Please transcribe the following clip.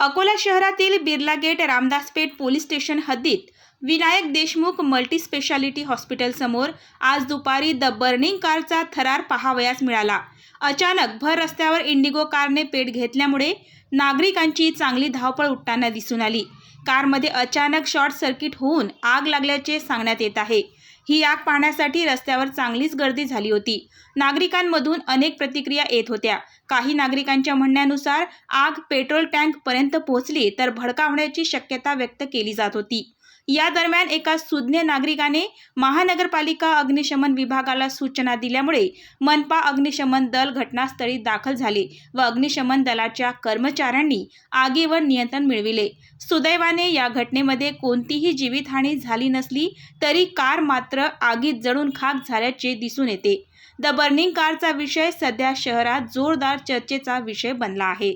अकोला शहरातील Birla gate Ramdaspeth police station हद्दीत Vinayak Deshmukh multi speciality आज दुपारी द बर्निंग कारचा थरार पाहावयास मिळाला. अचानक भर रस्त्यावर इंडिगो कारने पेट घेतल्यामुळे नागरिकांची चांगली धावपळ उठताना दिसून आली. कारमध्ये अचानक शॉर्ट सर्किट होऊन आग लागल्याचे सांगण्यात येत आहे. ही आग पाहण्यासाठी रस्त्यावर चांगलीच गर्दी झाली होती. नागरिकांमधून अनेक प्रतिक्रिया येत होत्या. काही नागरिकांच्या म्हणण्यानुसार आग पेट्रोल टँकपर्यंत पोहोचली तर भडका होण्याची शक्यता व्यक्त केली जात होती. या दरम्यान एका सुज्ञ नागरिकाने महानगरपालिका अग्निशमन विभागाला सूचना दिल्यामुळे मनपा अग्निशमन दल घटनास्थळी दाखल झाले व अग्निशमन दलाच्या कर्मचाऱ्यांनी आगीवर नियंत्रण मिळविले. सुदैवाने या घटनेमध्ये कोणतीही जीवितहानी झाली नसली तरी कार मात्र आगीत जळून खाक झाल्याचे दिसून येते. द बर्निंग कारचा विषय सध्या शहरात जोरदार चर्चेचा विषय बनला आहे.